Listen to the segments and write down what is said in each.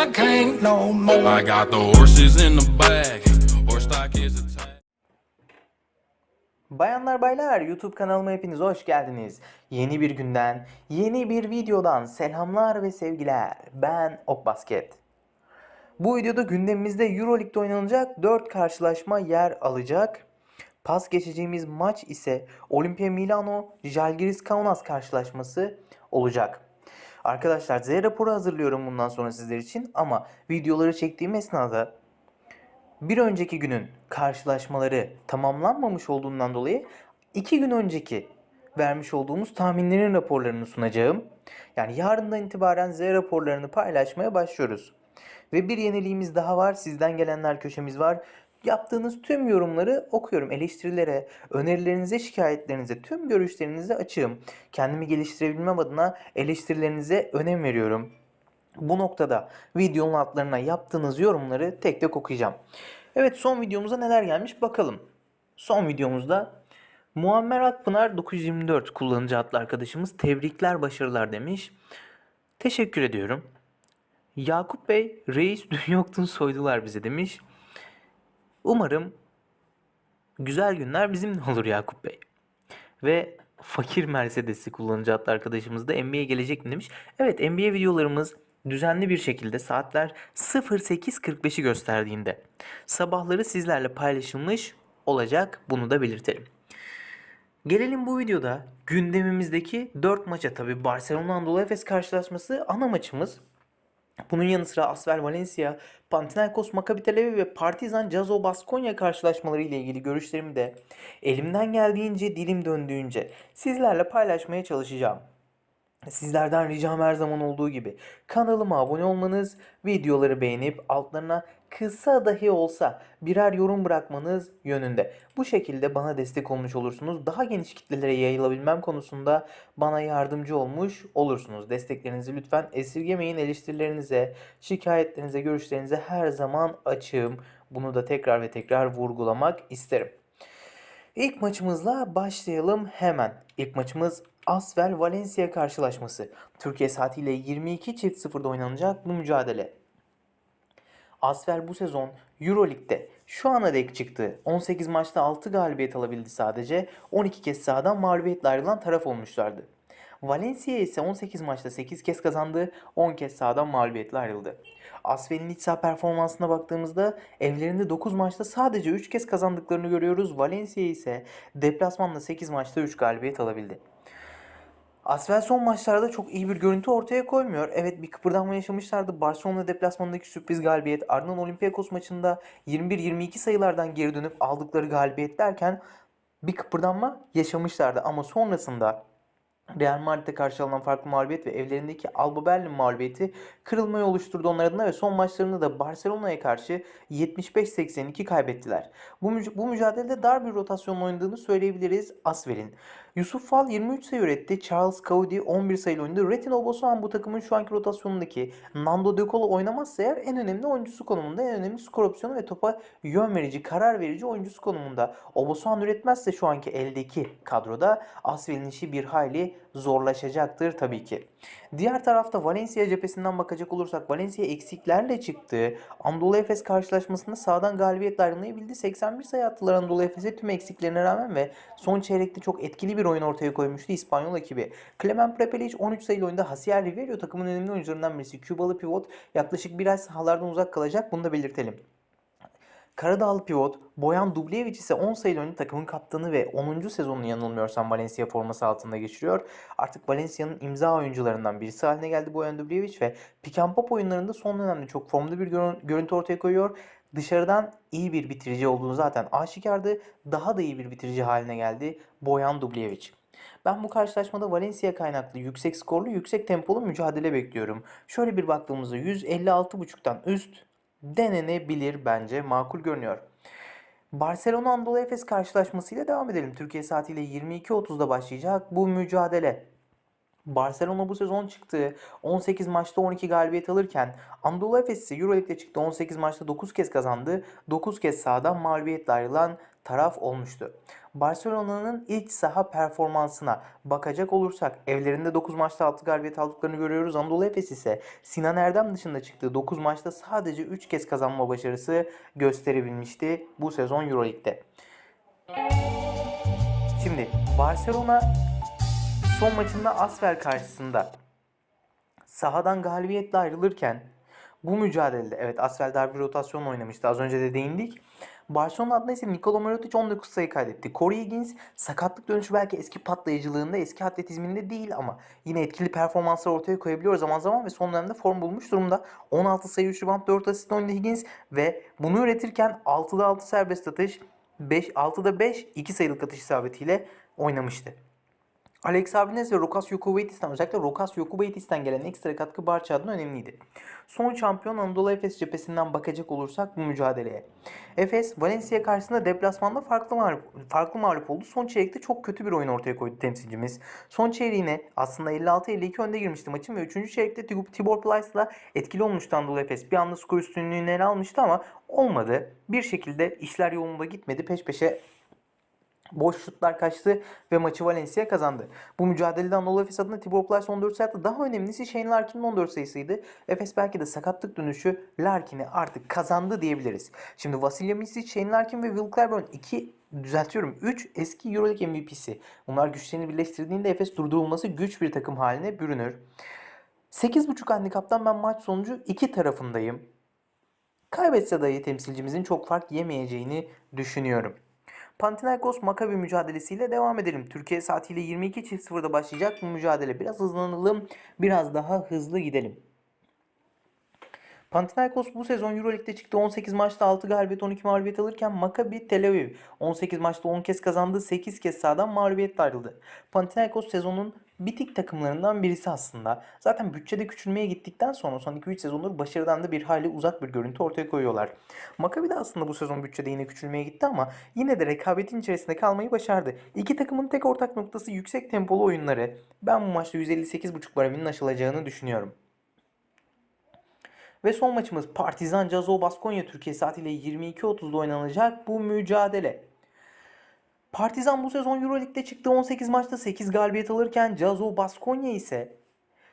I can't no more. I got the horses in the back. Horse stock is attached. Bayanlar baylar YouTube kanalıma hepiniz hoş geldiniz. Yeni bir günden, yeni bir videodan selamlar ve sevgiler. Ben Ok Basket. Bu videoda gündemimizde Euroleague'de oynanacak 4 karşılaşma yer alacak. Pas geçeceğimiz maç ise Olimpia Milano Žalgiris Kaunas karşılaşması olacak. Arkadaşlar Z raporu hazırlıyorum bundan sonra sizler için ama videoları çektiğim esnada bir önceki günün karşılaşmaları tamamlanmamış olduğundan dolayı iki gün önceki vermiş olduğumuz tahminlerin raporlarını sunacağım. Yani yarından itibaren Z raporlarını paylaşmaya başlıyoruz. Ve bir yeniliğimiz daha var. Sizden gelenler köşemiz var. Yaptığınız tüm yorumları okuyorum. Eleştirilere, önerilerinize, şikayetlerinize, tüm görüşlerinize açığım. Kendimi geliştirebilmem adına eleştirilerinize önem veriyorum. Bu noktada videonun altlarına yaptığınız yorumları tek tek okuyacağım. Evet son videomuza neler gelmiş bakalım. Son videomuzda Muammer Akpınar 924 kullanıcı adlı arkadaşımız tebrikler başarılar demiş. Teşekkür ediyorum. Yakup Bey reis dün yoktun soydular bize demiş. Umarım güzel günler bizimle olur Yakup Bey. Ve fakir Mercedes'i kullanıcı adlı arkadaşımız da NBA'ye gelecek mi demiş. Evet NBA videolarımız düzenli bir şekilde saatler 08.45'i gösterdiğinde sabahları sizlerle paylaşılmış olacak. Bunu da belirtelim. Gelelim bu videoda gündemimizdeki 4 maça tabi Barcelona Anadolu Efes karşılaşması ana maçımız. Bunun yanı sıra Asvel Valencia, Panathinaikos Maccabi Tel Aviv ve Partizan Jazo Baskonya karşılaşmaları ile ilgili görüşlerimi de elimden geldiğince dilim döndüğünce sizlerle paylaşmaya çalışacağım. Sizlerden ricam her zaman olduğu gibi kanalıma abone olmanız, videoları beğenip altlarına kısa dahi olsa birer yorum bırakmanız yönünde. Bu şekilde bana destek olmuş olursunuz. Daha geniş kitlelere yayılabilmem konusunda bana yardımcı olmuş olursunuz. Desteklerinizi lütfen esirgemeyin. Eleştirilerinize, şikayetlerinize, görüşlerinize her zaman açığım. Bunu da tekrar ve tekrar vurgulamak isterim. İlk maçımızla başlayalım hemen. İlk maçımız Asvel Valencia karşılaşması. Türkiye saatiyle 22.00'da oynanacak bu mücadele. Asvel bu sezon Euroleague'de şu ana dek çıktı. 18 maçta 6 galibiyet alabildi sadece. 12 kez sahadan mağlubiyetle ayrılan taraf olmuşlardı. Valencia ise 18 maçta 8 kez kazandı, 10 kez sahadan mağlubiyetle ayrıldı. Asfel'in iç saha performansına baktığımızda evlerinde 9 maçta sadece 3 kez kazandıklarını görüyoruz. Valencia ise deplasmanda 8 maçta 3 galibiyet alabildi. Asvel son maçlarda çok iyi bir görüntü ortaya koymuyor. Evet bir kıpırdanma yaşamışlardı. Barcelona deplasmanındaki sürpriz galibiyet. Ardından Olympiakos maçında 21-22 sayılardan geri dönüp aldıkları galibiyet derken bir kıpırdanma yaşamışlardı. Ama sonrasında Real Madrid'e karşı alınan farklı mağlubiyet ve evlerindeki Alba Berlin mağlubiyeti kırılmayı oluşturdu onlar adına ve son maçlarında da Barcelona'ya karşı 75-82 kaybettiler. Bu, müc- bu mücadelede dar bir rotasyon oynadığını söyleyebiliriz Asvel'in. Yusuf Fall 23 sayı üretti. Charles Cody 11 sayı oynadı. Retin Obosoğan bu takımın şu anki rotasyonundaki Nando De Colo oynamazsa eğer en önemli oyuncusu konumunda, en önemli skor opsiyonu ve topa yön verici, karar verici oyuncusu konumunda. Obosoğan üretmezse şu anki eldeki kadroda Asvel'in işi bir hayli zorlaşacaktır tabii ki. Diğer tarafta Valencia cephesinden bakacak olursak Valencia eksiklerle çıktı. Anadolu Efes karşılaşmasında sağdan galibiyetle ayrılmayı bildi. 81 sayı attılar Anadolu Efes'e tüm eksiklerine rağmen ve son çeyrekte çok etkili bir oyun ortaya koymuştu İspanyol ekibi. Clement Prepelic 13 sayılı oyunda Hasier Riverio takımın önemli oyuncularından birisi. Kübalı pivot yaklaşık bir ay sahalardan uzak kalacak bunu da belirtelim. Karadağlı pivot Boyan Dubljevic ise 10 sayılı oyuncu takımın kaptanı ve 10. sezonunu yanılmıyorsam Valencia forması altında geçiriyor. Artık Valencia'nın imza oyuncularından birisi haline geldi Boyan Dubljevic ve pick and pop oyunlarında son dönemde çok formda bir görün- görüntü ortaya koyuyor. Dışarıdan iyi bir bitirici olduğunu zaten aşikardı. Daha da iyi bir bitirici haline geldi Boyan Dubljevic. Ben bu karşılaşmada Valencia kaynaklı yüksek skorlu, yüksek tempolu mücadele bekliyorum. Şöyle bir baktığımızda 156.5'tan üst denenebilir bence. Makul görünüyor. Barcelona Anadolu Efes karşılaşmasıyla devam edelim. Türkiye saatiyle 22.30'da başlayacak bu mücadele. Barcelona bu sezon çıktı. 18 maçta 12 galibiyet alırken Anadolu Efes ise Euroleague'de çıktı. 18 maçta 9 kez kazandı. 9 kez sahadan mağlubiyetle ayrılan taraf olmuştu. Barcelona'nın ilk saha performansına bakacak olursak evlerinde 9 maçta 6 galibiyet aldıklarını görüyoruz. Anadolu Efes ise Sinan Erdem dışında çıktığı 9 maçta sadece 3 kez kazanma başarısı gösterebilmişti bu sezon Euroleague'de. Şimdi Barcelona son maçında Asvel karşısında sahadan galibiyetle ayrılırken bu mücadelede evet Asvel darbe rotasyon oynamıştı. Az önce de değindik. Barcelona adına ise Nikola Mirotic 19 sayı kaydetti. Corey Higgins sakatlık dönüşü belki eski patlayıcılığında, eski atletizminde değil ama yine etkili performanslar ortaya koyabiliyor zaman zaman ve son dönemde form bulmuş durumda. 16 sayı 3 rebound 4 asist oynadı Higgins ve bunu üretirken 6'da 6 serbest atış, 5 6'da 5 2 sayılık atış isabetiyle oynamıştı. Alex Abinez ve Rokas Yokubaitis'ten özellikle Rokas Yokubaitis'ten gelen ekstra katkı Barça adına önemliydi. Son şampiyon Anadolu Efes cephesinden bakacak olursak bu mücadeleye. Efes Valencia karşısında deplasmanda farklı mağlup, farklı mağlup oldu. Son çeyrekte çok kötü bir oyun ortaya koydu temsilcimiz. Son çeyreğine aslında 56-52 önde girmişti maçın ve 3. çeyrekte Tib- Tibor Plyce'la etkili olmuştu Anadolu Efes. Bir anda skor üstünlüğünü ele almıştı ama olmadı. Bir şekilde işler yolunda gitmedi. Peş peşe Boş şutlar kaçtı ve maçı Valencia kazandı. Bu mücadelede Anadolu Efes adına Tibor Plyce 14 sayı attı. Daha önemlisi Shane Larkin'in 14 sayısıydı. Efes belki de sakatlık dönüşü Larkin'i artık kazandı diyebiliriz. Şimdi Vasilya Misic, Shane Larkin ve Will Clyburn iki düzeltiyorum 3 eski Euroleague MVP'si. Bunlar güçlerini birleştirdiğinde Efes durdurulması güç bir takım haline bürünür. 8.5 handikaptan ben maç sonucu iki tarafındayım. Kaybetse dahi temsilcimizin çok fark yemeyeceğini düşünüyorum. Panathinaikos Maccabi mücadelesiyle devam edelim. Türkiye saatiyle 22.00'da başlayacak bu mücadele. Biraz hızlanalım, biraz daha hızlı gidelim. Panathinaikos bu sezon Euroleague'de çıktı. 18 maçta 6 galibiyet 12 mağlubiyet alırken Maccabi Tel Aviv 18 maçta 10 kez kazandı. 8 kez sahadan mağlubiyetle ayrıldı. Panathinaikos sezonun bitik takımlarından birisi aslında. Zaten bütçede küçülmeye gittikten sonra son 2-3 sezondur başarıdan da bir hayli uzak bir görüntü ortaya koyuyorlar. Maccabi de aslında bu sezon bütçede yine küçülmeye gitti ama yine de rekabetin içerisinde kalmayı başardı. İki takımın tek ortak noktası yüksek tempolu oyunları. Ben bu maçta 158.5 bareminin aşılacağını düşünüyorum. Ve son maçımız Partizan Cazo Baskonya Türkiye saatiyle 22.30'da oynanacak bu mücadele. Partizan bu sezon Euroleague'de çıktı 18 maçta 8 galibiyet alırken Cazo Baskonya ise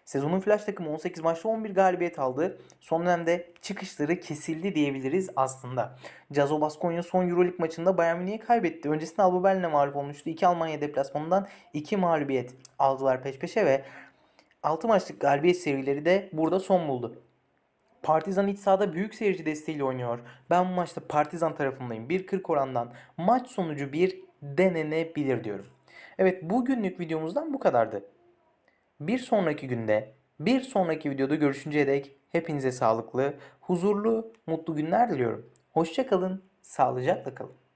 sezonun flash takımı 18 maçta 11 galibiyet aldı. Son dönemde çıkışları kesildi diyebiliriz aslında. Cazo Baskonya son Euroleague maçında Bayern Münih'e kaybetti. Öncesinde Alba Berlin'e mağlup olmuştu. 2 Almanya deplasmanından 2 mağlubiyet aldılar peş peşe ve 6 maçlık galibiyet serileri de burada son buldu. Partizan iç sahada büyük seyirci desteğiyle oynuyor. Ben bu maçta Partizan tarafındayım. 1.40 orandan maç sonucu bir denenebilir diyorum. Evet bugünlük videomuzdan bu kadardı. Bir sonraki günde, bir sonraki videoda görüşünceye dek hepinize sağlıklı, huzurlu, mutlu günler diliyorum. Hoşça kalın, sağlıcakla kalın.